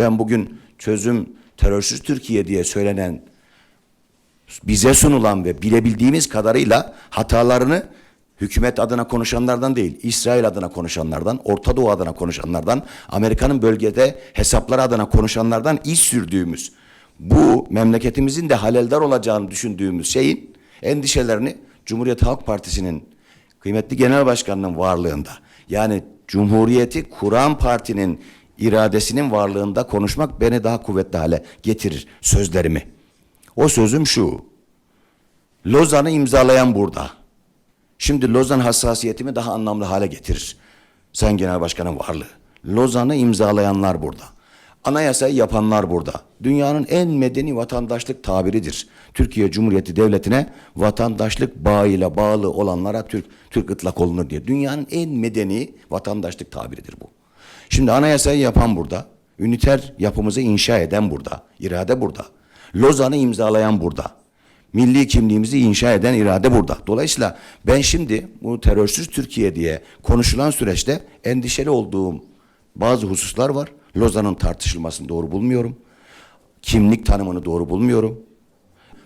Ben bugün çözüm terörsüz Türkiye diye söylenen bize sunulan ve bilebildiğimiz kadarıyla hatalarını hükümet adına konuşanlardan değil, İsrail adına konuşanlardan, Orta Doğu adına konuşanlardan, Amerika'nın bölgede hesapları adına konuşanlardan iş sürdüğümüz, bu memleketimizin de haleldar olacağını düşündüğümüz şeyin endişelerini Cumhuriyet Halk Partisi'nin kıymetli genel başkanının varlığında, yani Cumhuriyeti kuran partinin iradesinin varlığında konuşmak beni daha kuvvetli hale getirir sözlerimi. O sözüm şu. Lozan'ı imzalayan burada. Şimdi Lozan hassasiyetimi daha anlamlı hale getirir. Sayın Genel Başkan'ın varlığı. Lozan'ı imzalayanlar burada. Anayasayı yapanlar burada. Dünyanın en medeni vatandaşlık tabiridir. Türkiye Cumhuriyeti Devleti'ne vatandaşlık bağıyla bağlı olanlara Türk Türk ıtlak olunur diye. Dünyanın en medeni vatandaşlık tabiridir bu. Şimdi anayasayı yapan burada. Üniter yapımızı inşa eden burada. irade burada. Lozan'ı imzalayan burada. Milli kimliğimizi inşa eden irade burada. Dolayısıyla ben şimdi bu terörsüz Türkiye diye konuşulan süreçte endişeli olduğum bazı hususlar var. Lozan'ın tartışılmasını doğru bulmuyorum. Kimlik tanımını doğru bulmuyorum.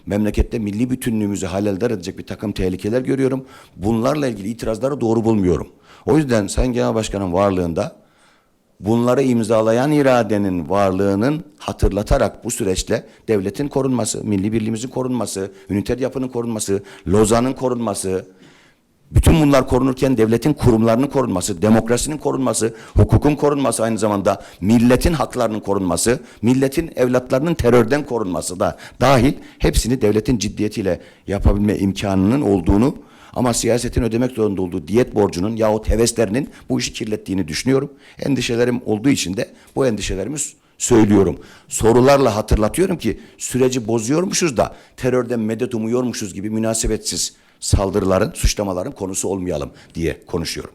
Memlekette milli bütünlüğümüzü haleldar edecek bir takım tehlikeler görüyorum. Bunlarla ilgili itirazları doğru bulmuyorum. O yüzden Sayın Genel Başkan'ın varlığında bunları imzalayan iradenin varlığının hatırlatarak bu süreçte devletin korunması, milli birliğimizin korunması, üniter yapının korunması, Lozan'ın korunması, bütün bunlar korunurken devletin kurumlarının korunması, demokrasinin korunması, hukukun korunması aynı zamanda milletin haklarının korunması, milletin evlatlarının terörden korunması da dahil hepsini devletin ciddiyetiyle yapabilme imkanının olduğunu ama siyasetin ödemek zorunda olduğu diyet borcunun yahut heveslerinin bu işi kirlettiğini düşünüyorum. Endişelerim olduğu için de bu endişelerimi söylüyorum. Sorularla hatırlatıyorum ki süreci bozuyormuşuz da terörden medet umuyormuşuz gibi münasebetsiz saldırıların, suçlamaların konusu olmayalım diye konuşuyorum.